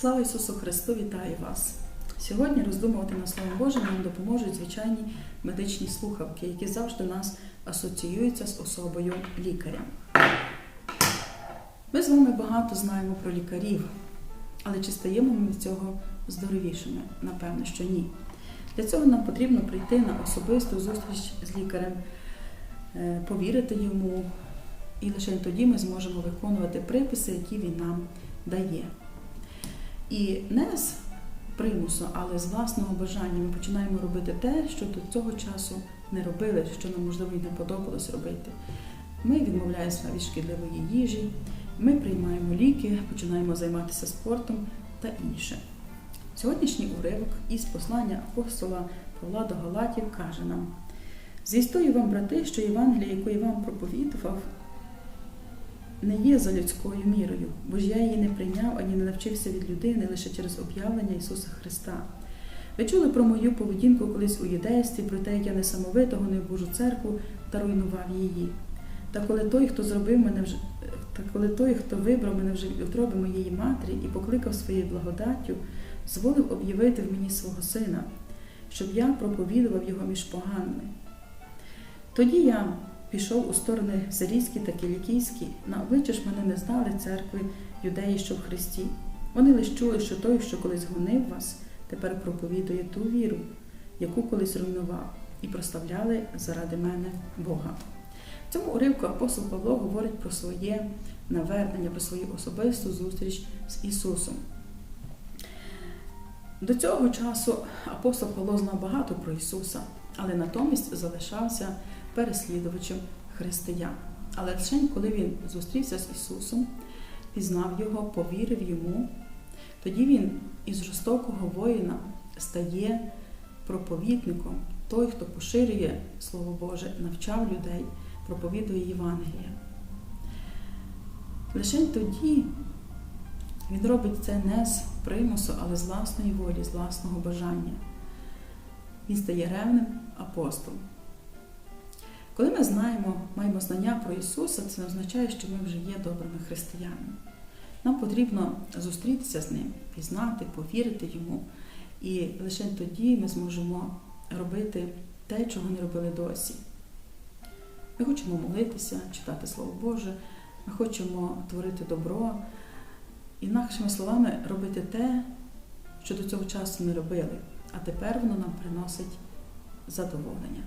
Слава Ісусу Христу, вітаю вас! Сьогодні роздумувати над Словом Божим нам допоможуть звичайні медичні слухавки, які завжди у нас асоціюються з особою лікаря. Ми з вами багато знаємо про лікарів, але чи стаємо ми від цього здоровішими? Напевно, що ні. Для цього нам потрібно прийти на особисту зустріч з лікарем, е, повірити йому, і лише тоді ми зможемо виконувати приписи, які він нам дає. І не з примусу, але з власного бажання ми починаємо робити те, що до цього часу не робили, що нам можливо і не подобалось робити. Ми відмовляємося від шкідливої їжі, ми приймаємо ліки, починаємо займатися спортом та інше. Сьогоднішній уривок із послання апостола Павла до Галатів каже нам: Звістую вам, брати, що Євангелія, яку я вам проповідував, не є за людською мірою, бо ж я її не прийняв ані не навчився від людини лише через об'явлення Ісуса Христа. Ви чули про мою поведінку колись у юдействі, про те, як я несамовито гонив Божу церкву та руйнував її. Та коли той, хто зробив мене вже та коли той, хто вибрав мене вже від утроби моєї матері і покликав своєю благодаттю, зволив об'явити в мені свого сина, щоб я проповідував його між поганими. Тоді я пішов у сторони Сирійські та Кілікійські, на обличчя ж мене не знали церкви юдеї, що в Христі. Вони лише чули, що той, що колись гонив вас, тепер проповідує ту віру, яку колись руйнував, і проставляли заради мене Бога. В цьому уривку апостол Павло говорить про своє навернення, про свою особисту зустріч з Ісусом. До цього часу апостол Павло знав багато про Ісуса, але натомість залишався переслідувачем християн. Але лише коли він зустрівся з Ісусом, пізнав Його, повірив йому, тоді він із жорстокого воїна стає проповідником, той, хто поширює Слово Боже, навчав людей, проповідує Євангелія. Лише тоді він робить це не з примусу, але з власної волі, з власного бажання. Він стає ревним апостолом. Коли ми знаємо, маємо знання про Ісуса, це не означає, що ми вже є добрими християнами. Нам потрібно зустрітися з Ним, пізнати, повірити Йому. І лише тоді ми зможемо робити те, чого не робили досі. Ми хочемо молитися, читати Слово Боже, ми хочемо творити добро, інакшими словами, робити те, що до цього часу не робили, а тепер воно нам приносить задоволення.